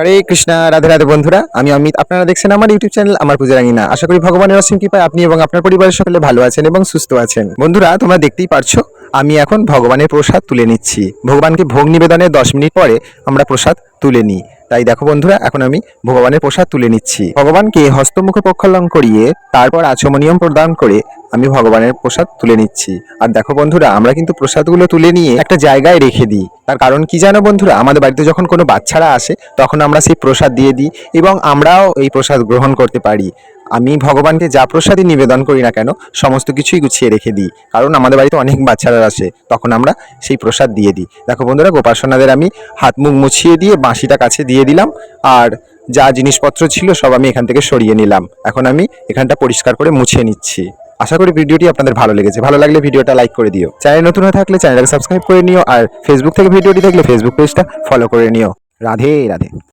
হরে কৃষ্ণা, রাধে রাধে বন্ধুরা। আমি অমিত। আপনারা দেখছেন আমার ইউটিউব চ্যানেল আমার পূজা রাঙিনা। আশা করি ভগবানের অসীম কৃপায় আপনি এবং আপনার পরিবারের সকলে ভালো আছেন এবং সুস্থ আছেন। বন্ধুরা, তোমরা দেখতেই পারছ, আমি এখন ভগবানের প্রসাদ তুলে নিচ্ছি। ভগবানকে ভোগ নিবেদনের দশ মিনিট পরে আমরা প্রসাদ তুলে নিই। তাই দেখো বন্ধুরা, এখন আমি ভগবানের প্রসাদ তুলে নিচ্ছি। ভগবানকে হস্তমুখ প্রক্ষালন করিয়ে তারপর আচমনিয়ম প্রদান করে আমি ভগবানের প্রসাদ তুলে নিচ্ছি। আর দেখো বন্ধুরা, আমরা কিন্তু প্রসাদগুলো তুলে নিয়ে একটা জায়গায় রেখে দিই। তার কারণ কি জানো বন্ধুরা, আমাদের বাড়িতে যখন কোনো বাচ্চারা আসে, তখন আমরা সেই প্রসাদ দিয়ে দিই এবং আমরাও এই প্রসাদ গ্রহণ করতে পারি। আমি ভগবানকে যা প্রসাদই নিবেদন করি না কেন, সমস্ত কিছুই গুছিয়ে রেখে দিই। কারণ আমাদের বাড়িতে অনেক বাচ্চারা আসে, তখন আমরা সেই প্রসাদ দিয়ে দিই। দেখো বন্ধুরা গোপাসনাদের আমি হাত মুখ মুছিয়ে দিয়ে বাঁশিটা কাছে দিয়ে দিলাম, আর যা জিনিসপত্র ছিল সব আমি এখান থেকে সরিয়ে নিলাম। এখন আমি এখানটা পরিষ্কার করে মুছে নিচ্ছি। আশা করি ভিডিওটি আপনাদের ভালো লেগেছে। ভালো লাগলে ভিডিওটা লাইক করে দিও। চ্যানেল নতুন হয়ে থাকলে চ্যানেলটাকে সাবস্ক্রাইব করে নিও, আর ফেসবুক থেকে ভিডিওটি দেখলে ফেসবুক পেজটা ফলো করে নিও। রাধে রাধে।